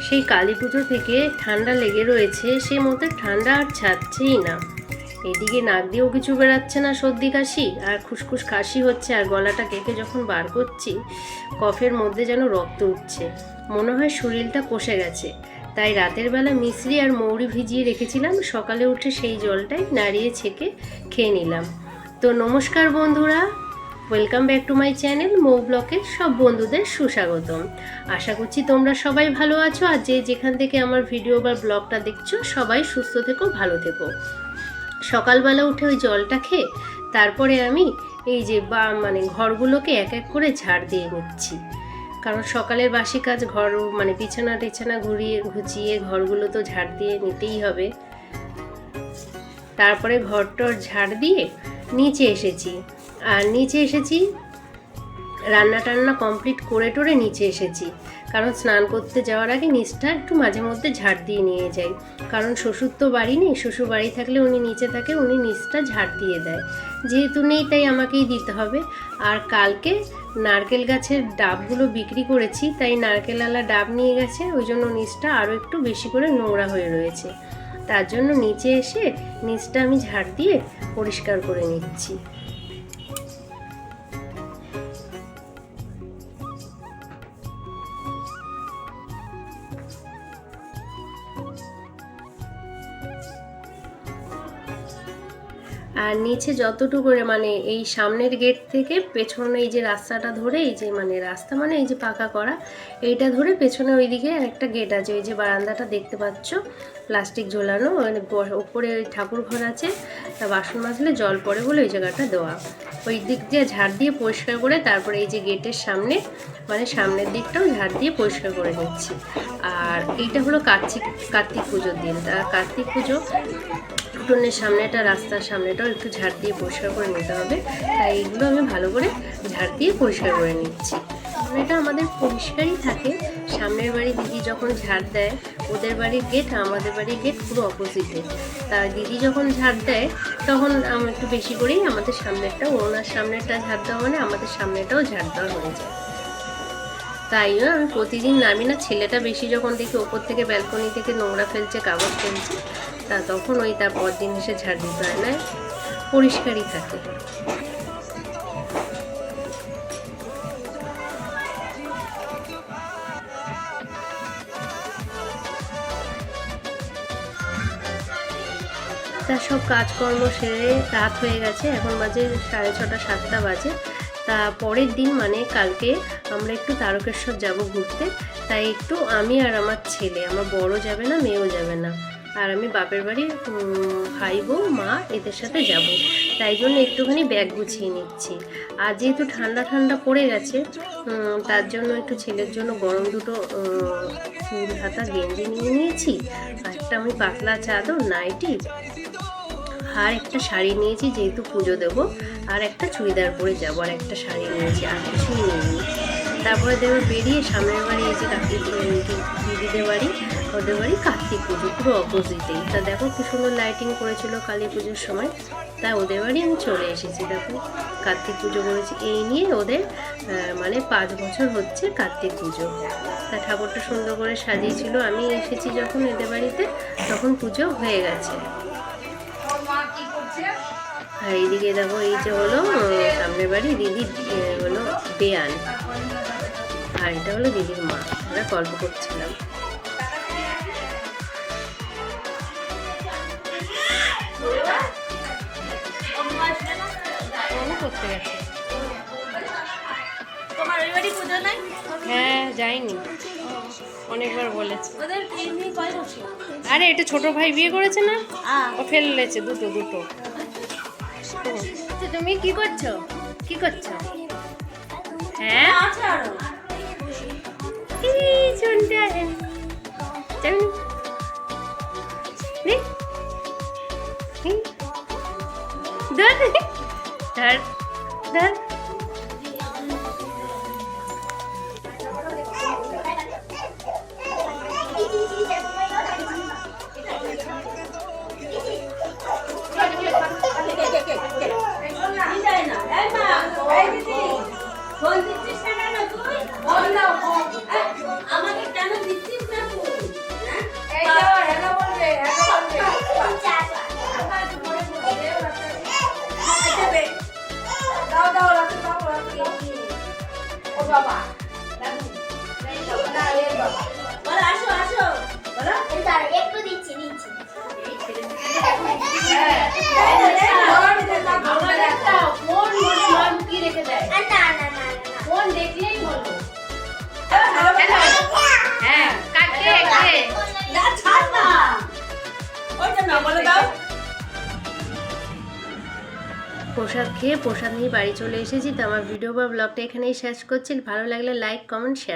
সেই কালী পুজো থেকে ঠান্ডা লেগে রয়েছে, সে মধ্যে ঠান্ডা আর ছাড়ছেই না। এদিকে নাক দিয়েও কিছু বেরাচ্ছে না সর্দি কাশি, আর খুসখুস কাশি হচ্ছে, আর গলাটা কেটে যখন বার করছি, কফের মধ্যে যেন রক্ত উঠছে। মনে হয় শরীরটা কষে গেছে। তাই রাতের বেলা মিশ্রি আর মৌরি ভিজিয়ে রেখেছিলাম, সকালে উঠে সেই জলটাই নাড়িয়ে ছেঁকে খেয়ে নিলাম। তো নমস্কার বন্ধুরা welcome back to my channel মৌ ব্লকের সব বন্ধুদের সুস্বাগতম। আশা করছি তোমরা সবাই ভালো আছো আর যে যেখান থেকে আমার ভিডিও বা ব্লগটা দেখছ, সবাই সুস্থ থেকো, ভালো থেকো। সকালবেলা উঠে ওই জলটা খেয়ে তারপরে আমি এই যে বা মানে ঘরগুলোকে এক এক করে ঝাড় দিয়ে নিচ্ছি। কারণ সকালের বাসি কাজ ঘর মানে বিছানা টিছানা ঘুরিয়ে ঘুচিয়ে ঘরগুলো তো ঝাড় দিয়ে নিতেই হবে। তারপরে ঘরটর ঝাড় দিয়ে নিচে এসেছি। আর নিচে এসেছি। রান্না টান্না কমপ্লিট করে টোরে নিচে এসেছি। কারণ স্নান করতে যাওয়ার আগে নিচটা একটু মাঝে মধ্যে ঝাড় দিয়ে নিয়ে যাই। কারণ শ্বশুর তো বাড়ি নেই, শ্বশুর বাড়ি থাকলে উনি নিচে থাকে, উনি নিচটা ঝাড় দিয়ে দেয়। যেহেতু নেই, তাই আমাকেই দিতে হবে। আর কালকে নারকেল গাছের ডাবগুলো বিক্রি করেছি, তাই নারকেলওয়ালা ডাব নিয়ে গেছে, ওই জন্য নিচটা আরও একটু বেশি করে নোংরা হয়ে রয়েছে। তার জন্য নিচে এসে নিচটা আমি ঝাড় দিয়ে পরিষ্কার করে নিচ্ছি। আর নিচে যতটুকু করে মানে এই সামনের গেট থেকে পেছনে এই যে রাস্তাটা ধরে, এই যে মানে রাস্তা মানে এই যে পাকা করা, এইটা ধরে পেছনে ওইদিকে একটা গেট আছে, ওই যে বারান্দাটা দেখতে পাচ্ছ। প্লাস্টিক ঝোলানো মানে ওপরে ওই ঠাকুর ঘর আছে, তা বাসন মাজলে জল পড়ে বলে ওই জায়গাটা দেওয়া। ওই দিক দিয়ে ঝাড় দিয়ে পরিষ্কার করে তারপরে এই যে গেটের সামনে মানে সামনের দিকটাও ঝাড় দিয়ে পরিষ্কার করে নিচ্ছি। আর এইটা হলো কার্তিক কার্তিক পুজোর দিন। তা কার্তিক পুজো, উঠোনের সামনেটা, রাস্তার সামনেটাও একটু ঝাড় দিয়ে পরিষ্কার করে নিতে হবে। তাই এগুলো আমি ভালো করে ঝাড় দিয়ে পরিষ্কার করে নিচ্ছি। এটা আমাদের পরিষ্কারই থাকে। সামনের বাড়ি দিদি যখন ঝাড় দেয়, ওদের বাড়ির গেট আমাদের বাড়ির গেট পুরো অপোজিটে তা দিদি যখন ঝাড় দেয়, তখন একটু বেশি করেই আমাদের সামনেরটা, ওনার সামনেরটা ঝাড় দেওয়া মানে আমাদের সামনেটাও ঝাড় দেওয়া হয়ে যায়। তাই আমি প্রতিদিন নামি না, ছেলেটা বেশি যখন দেখি ওপর থেকে ব্যালকনি থেকে নোংরা ফেলছে, কাগজ ফেলছে, তা তখন ওই তার পর দিন এসে ঝাড় দিতে হয় না। পরিষ্কারই থাকে। তার সব কাজকর্ম সেরে রাত হয়ে গেছে, এখন বাজে সাড়ে ছটা, সাতটা বাজে। তা পরের দিন মানে কালকে আমরা একটু তারকেশ্বর যাব ঘুরতে, তাই একটু আমি আর আমার ছেলে, আমার বড় যাবে না, মেয়েও যাবে না। আর আমি বাপের বাড়ি ভাই বউ, মা এদের সাথে যাব। তাই জন্য একটুখানি ব্যাগ গুছিয়ে নিচ্ছি। আর যেহেতু ঠান্ডা ঠান্ডা পড়ে গেছে তার জন্য একটু ছেলের জন্য গরম দুটো ফুল হাতা গেঞ্জি নিয়ে নিয়েছি একটা আমি পাতলা চাদর, নাইটি, আর একটা শাড়ি নিয়েছি যেহেতু পুজো দেবো, আর একটা চুড়িদার পরে যাব, আর একটা শাড়ি নিয়েছি, আর কিছুই নিইনি। তারপরে দেবো বেরিয়ে সামনের বাড়ি এসে কার্তিক দিদিদের বাড়ি ওদের বাড়ি কার্তিক পুজো। পুরো অপোজিটেই তা দেখো কি সুন্দর লাইটিং করেছিল কালী পুজোর সময়। তা ওদের বাড়ি আমি চলে এসেছি। দেখো, কার্তিক পুজো করেছি। এই নিয়ে ওদের মানে পাঁচ বছর হচ্ছে কার্তিক পুজো। তা ঠাকুরটা সুন্দর করে সাজিয়েছিল। আমি এসেছি যখন এদের বাড়িতে, তখন পুজো হয়ে গেছে। আর এইদিকে দেখো, এই যে হলো সামনের বাড়ি দিদি হলো বেয়ান। আর এটা হলো দিদির মা। আমরা গল্প করছিলাম। করতে গেছে। তোমার ওই বাড়ি পুজো নাই? হ্যাঁ যাইনি। অনেকবার বলেছে। আরে এটা ছোট ভাই বিয়ে করেছে না? ও ফেলেছে দুটো দুটো। তুমি কি করছ? কি করছ? হ্যাঁ? আরও এই চুনটা 爸爸来你来一首大烟吧 খেয়ে প্রসাদ নিয়ে বাড়ি চলে এসেছি। তো আমার ভিডিও বা ব্লগটা এখানেই শেষ করছি। ভালো লাগলে লাইক কমেন্ট শেয়ার